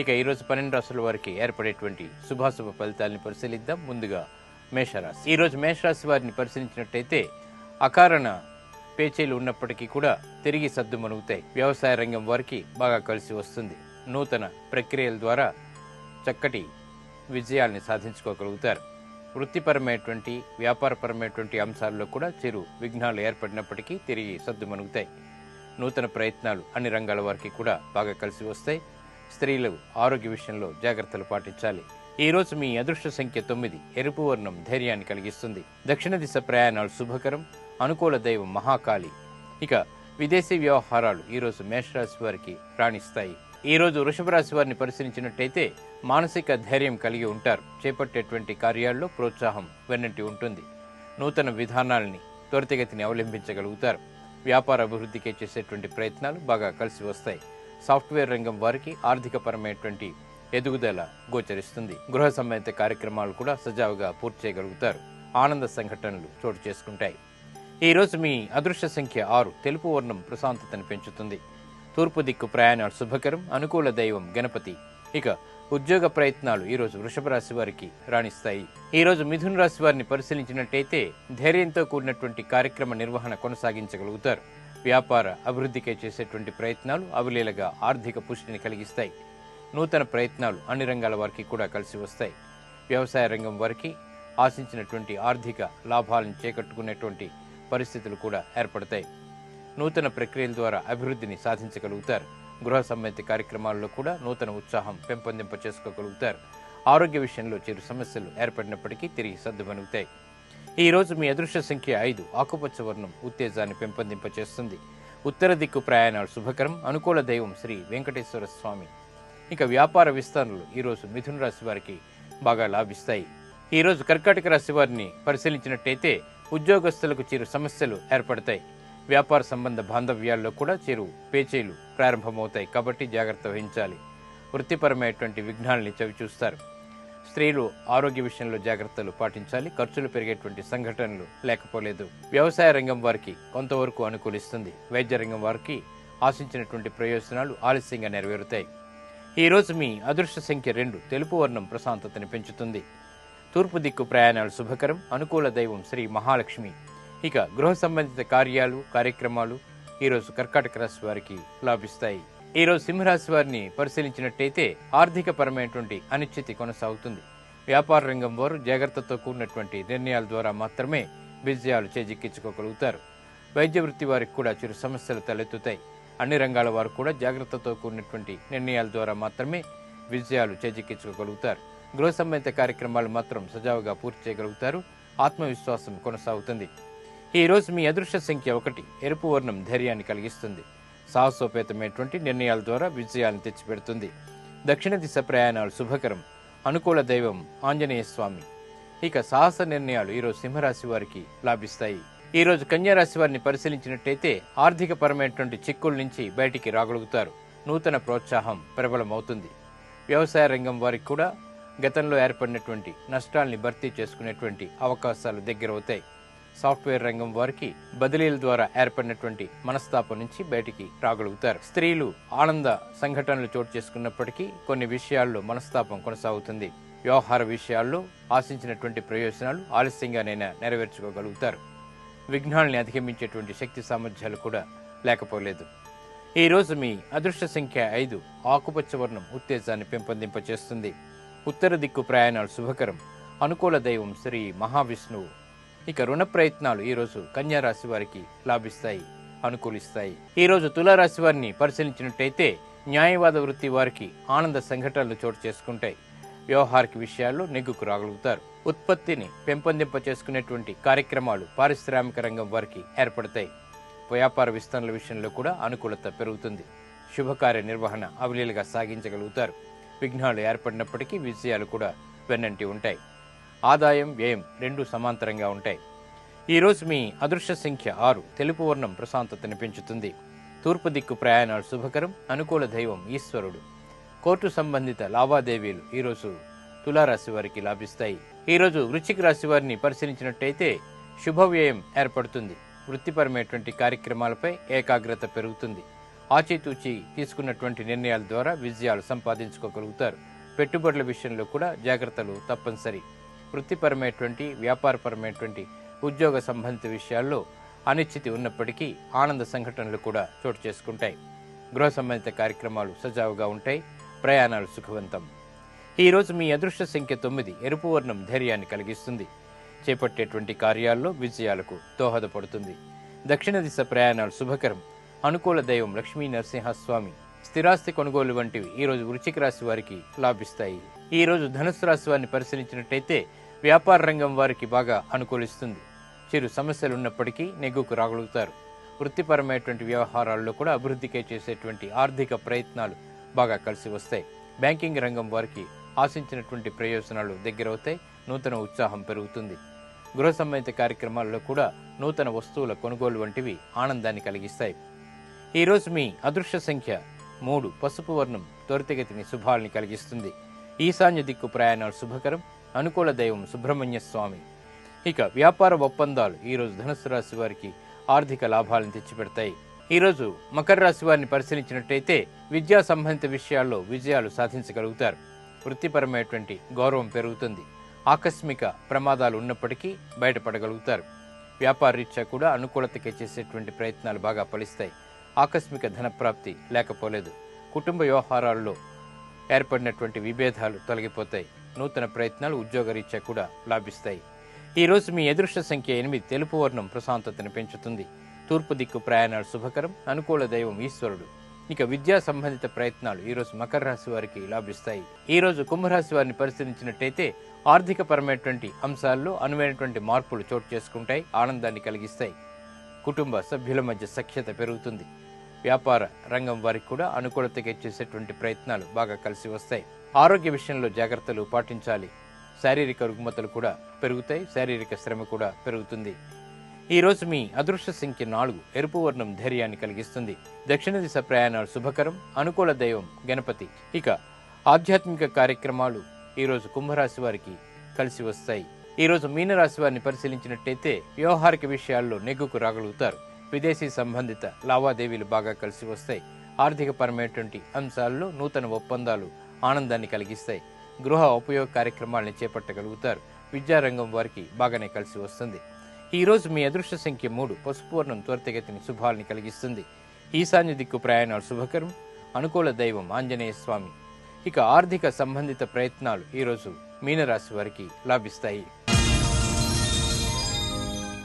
ఇక ఈరోజు పన్నెండు రాశుల వారికి ఏర్పడేటువంటి శుభాశుభ ఫలితాలను పరిశీలిద్దాం. ముందుగా మేషరాశి. ఈరోజు మేషరాశి వారిని పరిశీలించినట్టయితే అకారణ పేచీలు ఉన్నప్పటికీ కూడా తిరిగి సర్దుమణుగుతాయి వ్యవసాయ రంగం వారికి బాగా కలిసి వస్తుంది. నూతన ప్రక్రియల ద్వారా చక్కటి విజయాల్ని సాధించుకోగలుగుతారు. వృత్తిపరమైనటువంటి వ్యాపారపరమైనటువంటి అంశాల్లో కూడా చిరు విఘ్నాలు ఏర్పడినప్పటికీ తిరిగి సద్దుమణుగుతాయి నూతన ప్రయత్నాలు అన్ని రంగాల వారికి కూడా బాగా కలిసి వస్తాయి. స్త్రీలు ఆరోగ్య విషయంలో జాగ్రత్తలు పాటించాలి. ఈ రోజు మీ అదృష్ట సంఖ్య తొమ్మిది ఎరుపు వర్ణం ధైర్యాన్ని కలిగిస్తుంది. దక్షిణ దిశ ప్రయాణాలు శుభకరం అనుకూల దైవం మహాకాళి. ఇక విదేశీ వ్యవహారాలు ఈరోజు మేషరాశి వారికి రాణిస్తాయి. ఈ రోజు వృషభ రాశి వారిని పరిశీలించినట్టయితే మానసిక ధైర్యం కలిగి ఉంటారు. చేపట్టేటువంటి కార్యాల్లో ప్రోత్సాహం వెన్నంటి ఉంటుంది. నూతన విధానాలని త్వరితగతిని అవలంబించగలుగుతారు. వ్యాపార అభివృద్ధికి చేసేటువంటి ప్రయత్నాలు బాగా కలిసి వస్తాయి. సాఫ్ట్వేర్ రంగం వారికి ఆర్థికపరమైనటువంటి ఎదుగుదల గోచరిస్తుంది. గృహ సంబంధిత కార్యక్రమాలు కూడా సజావుగా పూర్తి చేయగలుగుతారు. ఆనంద సంఘటనలు చోటు చేసుకుంటాయి. ఈ రోజు మీ అదృష్ట సంఖ్య ఆరు. తెలుపు వర్ణం ప్రశాంతతను పెంచుతుంది. తూర్పు దిక్కు ప్రయాణాలు శుభకరం. అనుకూల దైవం గణపతి. ఇక ఉద్యోగ ప్రయత్నాలు ఈ రోజు వృషభ రాశి వారికి రాణిస్తాయి. ఈ రోజు మిథున రాశి వారిని పరిశీలించినట్టయితే ధైర్యంతో కూడినటువంటి కార్యక్రమ నిర్వహణ కొనసాగించగలుగుతారు. వ్యాపార అభివృద్ధికే చేసేటువంటి ప్రయత్నాలు అవలీలగా ఆర్థిక పుష్టిని కలిగిస్తాయి. నూతన ప్రయత్నాలు అన్ని రంగాల వారికి కూడా కలిసి వస్తాయి. వ్యవసాయ రంగం వారికి ఆశించినటువంటి ఆర్థిక లాభాలను చేకట్టుకునేటువంటి పరిస్థితులు కూడా ఏర్పడతాయి. నూతన ప్రక్రియల ద్వారా అభివృద్ధిని సాధించగలుగుతారు. గృహ సంబంధిత కార్యక్రమాల్లో కూడా నూతన ఉత్సాహం పెంపొందింప చేసుకోగలుగుతారు ఆరోగ్య విషయంలో చిరు సమస్యలు ఏర్పడినప్పటికీ తిరిగి సర్దుమణుగుతాయి. ఈ రోజు మీ అదృష్ట సంఖ్య ఐదు. ఆకుపచ్చ వర్ణం ఉత్తేజాన్ని పెంపొందింపచేస్తుంది. ఉత్తర దిక్కు ప్రయాణాలు శుభకరం. అనుకూల దైవం శ్రీ వెంకటేశ్వర స్వామి. ఇక వ్యాపార విస్తరణలు ఈరోజు మిథున రాశి వారికి బాగా లాభిస్తాయి. ఈరోజు కర్కాటక రాశి వారిని పరిశీలించినట్టయితే ఉద్యోగస్తులకు చిరు సమస్యలు ఏర్పడతాయి. వ్యాపార సంబంధ బాంధవ్యాల్లో కూడా చిరు పేచీలు ప్రారంభమవుతాయి కాబట్టి జాగ్రత్త వహించాలి. వృత్తిపరమైనటువంటి విఘ్నాలని చవిచూస్తారు. స్త్రీలు ఆరోగ్య విషయంలో జాగ్రత్తలు పాటించాలి ఖర్చులు పెరిగేటువంటి సంఘటనలు లేకపోలేదు. వ్యవసాయ రంగం వారికి కొంతవరకు అనుకూలిస్తుంది. వైద్య రంగం వారికి ఆశించినటువంటి ప్రయోజనాలు ఆలస్యంగా నెరవేరుతాయి. ఈ రోజు మీ అదృష్ట సంఖ్య రెండు తెలుపు వర్ణం ప్రశాంతతని పెంచుతుంది. తూర్పు దిక్కు ప్రయాణాలు శుభకరం అనుకూల దైవం శ్రీ మహాలక్ష్మి. ఇక గృహ సంబంధిత కార్యాలు కార్యక్రమాలు ఈరోజు కర్కాటక రాశి వారికి లాభిస్తాయి. ఈరోజు సింహరాశి వారిని పరిశీలించినట్టయితే ఆర్థిక పరమైనటువంటి అనిశ్చితి కొనసాగుతుంది. వ్యాపార రంగం వారు జాగ్రత్తతో కూడినటువంటి నిర్ణయాల ద్వారా మాత్రమే విజయాలు చేజిక్కించుకోగలుగుతారు. వైద్య వృత్తి వారికి కూడా చిరు సమస్యలు తలెత్తుతాయి. అన్ని రంగాల వారు కూడా జాగ్రత్తతో కూడినటువంటి నిర్ణయాల ద్వారా మాత్రమే విజయాలు చేజిక్కించుకోగలుగుతారు. గృహ సంబంధిత కార్యక్రమాలు మాత్రం సజావుగా పూర్తి చేయగలుగుతారు. ఆత్మవిశ్వాసం కొనసాగుతుంది. ఈరోజు మీ అదృష్ట సంఖ్య ఒకటి ఎరుపు వర్ణం ధైర్యాన్ని కలిగిస్తుంది. సాహసోపేతమైనటువంటి నిర్ణయాల ద్వారా విజయాలను తెచ్చిపెడుతుంది. దక్షిణ దిశ ప్రయాణాలు శుభకరం. అనుకూల దైవం ఆంజనేయ స్వామి. ఇక సాహస నిర్ణయాలు ఈరోజు సింహరాశి వారికి లాభిస్తాయి. ఈ రోజు కన్యారాశి వారిని పరిశీలించినట్టయితే ఆర్థిక పరమైనటువంటి చిక్కుల నుంచి బయటికి రాగలుగుతారు. నూతన ప్రోత్సాహం ప్రబలమవుతుంది. వ్యవసాయ రంగం వారికి కూడా గతంలో ఏర్పడినటువంటి నష్టాల్ని భర్తీ చేసుకునేటువంటి అవకాశాలు దగ్గరవుతాయి. సాఫ్ట్వేర్ రంగం వారికి బదిలీల ద్వారా ఏర్పడినటువంటి మనస్తాపం నుంచి బయటికి రాగలుగుతారు. స్త్రీలు ఆనంద సంఘటనలు చోటు చేసుకున్నప్పటికీ కొన్ని విషయాల్లో మనస్తాపం కొనసాగుతుంది. వ్యవహార విషయాల్లో ఆశించినటువంటి ప్రయోజనాలు ఆలస్యంగానైనా నెరవేర్చుకోగలుగుతారు. విఘ్నాల్ని అధిగమించేటువంటి శక్తి సామర్థ్యాలు కూడా లేకపోలేదు. ఈ రోజు మీ అదృష్ట సంఖ్య ఐదు ఆకుపచ్చ వర్ణం ఉత్తేజాన్ని పెంపొందింపచేస్తుంది. ఉత్తర దిక్కు ప్రయాణాలు శుభకరం. అనుకూల దైవం శ్రీ మహావిష్ణువు ఇక రుణ ప్రయత్నాలు ఈరోజు కన్యా రాశి వారికి లాభిస్తాయి అనుకూలిస్తాయి. ఈ రోజు తులారాశి వారిని పరిశీలించినట్టయితే న్యాయవాద వృత్తి వారికి ఆనంద సంఘటనలు చోటు చేసుకుంటాయి. వ్యవహారిక విషయాల్లో నెగ్గుకు రాగలుగుతారు. ఉత్పత్తిని పెంపొందింప చేసుకునేటువంటి కార్యక్రమాలు పారిశ్రామిక రంగం వారికి ఏర్పడతాయి. వ్యాపార విస్తరణల విషయంలో కూడా అనుకూలత పెరుగుతుంది. శుభకార్య నిర్వహణ అవలీలుగా సాగించగలుగుతారు. విఘ్నాలు ఏర్పడినప్పటికీ విజయాలు కూడా వెన్నంటి ఉంటాయి. ఆదాయం వ్యయం రెండు సమాంతరంగా ఉంటాయి. ఈ రోజు మీ అదృష్ట సంఖ్య ఆరు తెలుపు వర్ణం ప్రశాంతతని పెంచుతుంది. తూర్పు దిక్కు ప్రయాణాలు శుభకరం అనుకూల దైవం ఈశ్వరుడు. కోర్టు సంబంధిత లావాదేవీలు ఈరోజు తులారాశి వారికి లాభిస్తాయి. ఈరోజు వృశ్చిక రాశి వారిని పరిశీలించినట్టయితే శుభవ్యయం ఏర్పడుతుంది. వృత్తిపరమైనటువంటి కార్యక్రమాలపై ఏకాగ్రత పెరుగుతుంది. ఆచితూచి తీసుకున్నటువంటి నిర్ణయాల ద్వారా విజయాలు సంపాదించుకోగలుగుతారు. పెట్టుబడుల విషయంలో కూడా జాగ్రత్తలు తప్పనిసరి. వృత్తిపరమైనటువంటి వ్యాపారపరమైనటువంటి ఉద్యోగ సంబంధిత విషయాల్లో అనిశ్చితి ఉన్నప్పటికీ ఆనంద సంఘటనలు కూడా చోటు చేసుకుంటాయి. గృహ సంబంధిత కార్యక్రమాలు సజావుగా ఉంటాయి. ప్రయాణాలు సుఖవంతం. ఈరోజు మీ అదృష్ట సంఖ్య తొమ్మిది. ఎరుపు వర్ణం ధైర్యాన్ని కలిగిస్తుంది. చేపట్టేటువంటి కార్యాల్లో విజయాలకు దోహదపడుతుంది. దక్షిణ దిశ ప్రయాణాలు శుభకరం. అనుకూల దైవం లక్ష్మీ నరసింహస్వామి. స్థిరాస్తి కొనుగోలు వంటివి ఈ రోజు వృశ్చిక రాశి వారికి లాభిస్తాయి. ఈ రోజు ధనుసు రాశి వారిని పరిశీలించినట్టయితే వ్యాపార రంగం వారికి బాగా అనుకూలిస్తుంది. చిరు సమస్యలు ఉన్నప్పటికీ నెగ్గుకు రాగలుగుతారు. వృత్తిపరమైనటువంటి వ్యవహారాల్లో కూడా అభివృద్ధికే చేసేటువంటి ఆర్థిక ప్రయత్నాలు బాగా కలిసి వస్తాయి. బ్యాంకింగ్ రంగం వారికి ఆశించినటువంటి ప్రయోజనాలు దగ్గరవుతాయి. నూతన ఉత్సాహం పెరుగుతుంది. గృహ సంబంధిత కార్యక్రమాల్లో కూడా నూతన వస్తువుల కొనుగోలు వంటివి ఆనందాన్ని కలిగిస్తాయి. ఈరోజు మీ అదృష్ట సంఖ్య మూడు. పసుపు వర్ణం త్వరితగతిని శుభాలని కలిగిస్తుంది. ఈశాన్య దిక్కు ప్రయాణాలు శుభకరం. అనుకూల దైవం సుబ్రహ్మణ్య స్వామి. ఇక వ్యాపార ఒప్పందాలు ఈరోజు ధనుసు రాశి వారికి ఆర్థిక లాభాలను తెచ్చిపెడతాయి. ఈరోజు మకర రాశి వారిని పరిశీలించినట్టయితే విద్యా సంబంధిత విషయాల్లో విజయాలు సాధించగలుగుతారు. వృత్తిపరమైనటువంటి గౌరవం పెరుగుతుంది. ఆకస్మిక ప్రమాదాలు ఉన్నప్పటికీ బయటపడగలుగుతారు. వ్యాపార రీత్యా కూడా అనుకూలతకి చేసేటువంటి ప్రయత్నాలు బాగా ఫలిస్తాయి. ఆకస్మిక ధనప్రాప్తి లేకపోలేదు. కుటుంబ వ్యవహారాల్లో ఏర్పడినటువంటి విభేదాలు తొలగిపోతాయి. నూతన ప్రయత్నాలు ఉద్యోగ రీత్యా కూడా లాభిస్తాయి. ఈ రోజు మీ అదృష్ట సంఖ్య ఎనిమిది తెలుపు వర్ణం ప్రశాంతతను పెంచుతుంది. తూర్పు దిక్కు ప్రయాణాలు శుభకరం అనుకూల దైవం ఈశ్వరుడు. ఇక విద్యా సంబంధిత ప్రయత్నాలు ఈరోజు మకర రాశి వారికి లాభిస్తాయి. ఈ రోజు కుంభరాశి వారిని పరిశీలించినట్టయితే ఆర్థిక పరమైనటువంటి అంశాల్లో అనువైనటువంటి మార్పులు చోటు చేసుకుంటాయి ఆనందాన్ని కలిగిస్తాయి. కుటుంబ సభ్యుల మధ్య సఖ్యత పెరుగుతుంది. వ్యాపార రంగం వారికి కూడా అనుకూలతగా చేసేటువంటి ప్రయత్నాలు బాగా కలిసి వస్తాయి. ఆరోగ్య విషయంలో జాగ్రత్తలు పాటించాలి. శారీరక రుగ్మతలు కూడా పెరుగుతాయి. శారీరక శ్రమ కూడా పెరుగుతుంది. ఈ రోజు మీ అదృష్ట సంఖ్య నాలుగు ఎరుపు వర్ణం ధైర్యాన్ని కలిగిస్తుంది. దక్షిణ దిశ ప్రయాణాలు శుభకరం. అనుకూల దైవం గణపతి. ఇక ఆధ్యాత్మిక కార్యక్రమాలు ఈ రోజు కుంభరాశి వారికి కలిసి వస్తాయి. ఈ రోజు మీనరాశి వారిని పరిశీలించినట్టయితే వ్యవహారిక విషయాల్లో నెగ్గుకు రాగలుగుతారు. విదేశీ సంబంధిత లావాదేవీలు బాగా కలిసి వస్తాయి. ఆర్థికపరమైనటువంటి అంశాల్లో నూతన ఒప్పందాలు ఆనందాన్ని కలిగిస్తాయి. గృహ ఉపయోగ కార్యక్రమాలను చేపట్టగలుగుతారు. విద్యారంగం వారికి బాగానే కలిసి వస్తుంది. ఈరోజు మీ అదృష్ట సంఖ్య మూడు పసుపు వర్ణం త్వరితగతిని శుభాలని కలిగిస్తుంది. ఈశాన్య దిక్కు ప్రయాణాలు శుభకరం. అనుకూల దైవం ఆంజనేయ స్వామి. ఇక ఆర్థిక సంబంధిత ప్రయత్నాలు ఈరోజు మీనరాశి వారికి లాభిస్తాయి.